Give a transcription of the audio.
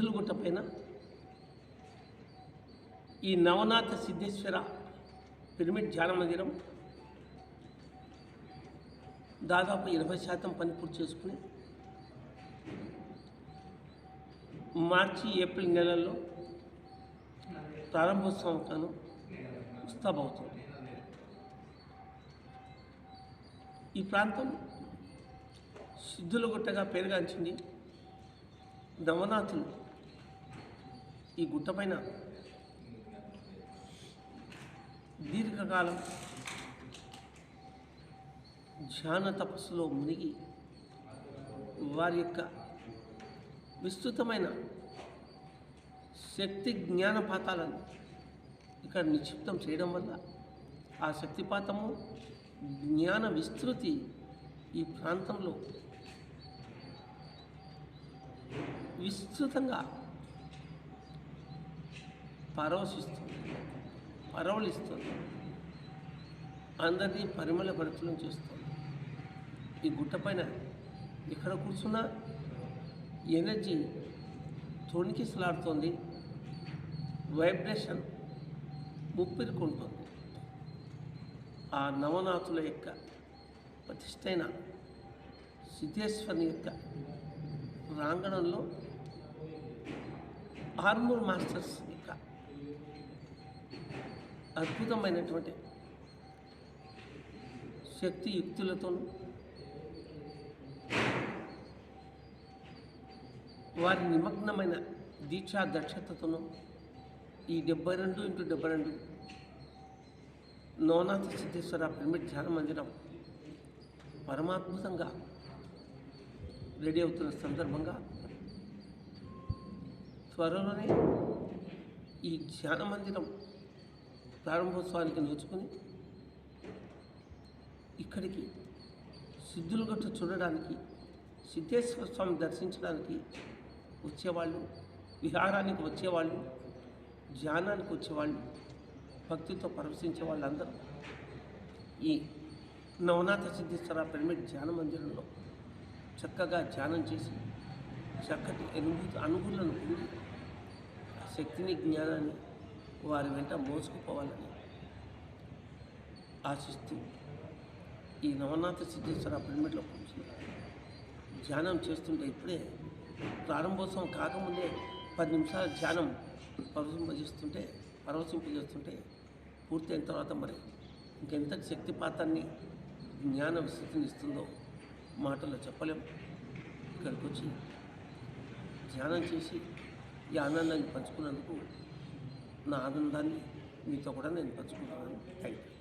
సిద్ధులగుట్ట పైన ఈ నవనాథ సిద్ధేశ్వర పిరమిడ్ ధ్యాన మందిరం దాదాపు ఇరవై శాతం పని పూర్తి చేసుకుని మార్చి ఏప్రిల్ నెలల్లో ప్రారంభోత్సవం కాను అవుతుంది ఈ ప్రాంతం సిద్ధులగుట్టగా పేరుగాంచింది నవనాథులు. ఈ గుట్టపైన దీర్ఘకాలం ధ్యాన తపస్సులో మునిగి వారి యొక్క విస్తృతమైన శక్తి జ్ఞానపాతాలను ఇక్కడ నిక్షిప్తం చేయడం వల్ల ఆ శక్తిపాతము జ్ఞాన విస్తృతి ఈ ప్రాంతంలో విస్తృతంగా పరవశిస్తుంది. పరవలిస్తుంది అందరినీ పరిమళ పరిచయం చేస్తుంది. ఈ గుట్టపైన ఇక్కడ కూర్చున్న ఎనర్జీ తొణికిసలాడుతుంది. వైబ్రేషన్ ముప్పిరుకుంటుంది. ఆ నవనాథుల యొక్క ప్రతిష్టైన సిద్ధేశ్వరుని యొక్క ప్రాంగణంలో ఆర్మూర్ మాస్టర్స్ యొక్క అద్భుతమైనటువంటి శక్తి యుక్తులతోనూ వారి నిమగ్నమైన దీక్షా దక్షతతోనూ ఈ డెబ్బై రెండు ఇంటూ డెబ్బై రెండు నవనాథ సిద్ధేశ్వర పిరమిడ్ ధ్యాన మందిరం పరమాద్భుతంగా రెడీ అవుతున్న సందర్భంగా త్వరలోనే ఈ ధ్యాన మందిరం ప్రారంభోత్సవానికి నోచుకొని ఇక్కడికి సిద్ధులగట్టు చూడడానికి సిద్ధేశ్వర స్వామి దర్శించడానికి వచ్చేవాళ్ళు విహారానికి వచ్చేవాళ్ళు ధ్యానానికి వచ్చేవాళ్ళు భక్తితో పరవశించే వాళ్ళందరూ ఈ నవనాథ సిద్ధేశ్వర పిరమిడ్ ధ్యాన మందిరంలో చక్కగా ధ్యానం చేసి చక్కటి అనుభూతి అనుభూతులను పొంది శక్తిని జ్ఞానాన్ని వారి వెంట మోసుకుపోవాలని ఆశిస్తూ ఈ నవనాథ సిద్ధేశ్వర పిరమిడ్లో కూర్చుని ధ్యానం చేస్తుంటే ఇప్పుడే ప్రారంభోత్సవం కాకముందే పది నిమిషాల ధ్యానం పరవశింపజేస్తుంటే పరవశింపజేస్తుంటే పూర్తయిన తర్వాత మరి ఇంకెంత శక్తిపాతాన్ని జ్ఞాన విస్తృతిని ఇస్తుందో మాటల్లో చెప్పలేము ఇక్కడికి వచ్చి ధ్యానం చేసి ఈ ఆనందాన్ని పంచుకున్నందుకు నా ఆనందాన్ని మీతో కూడా నేను పంచుకుంటున్నాను. Thank you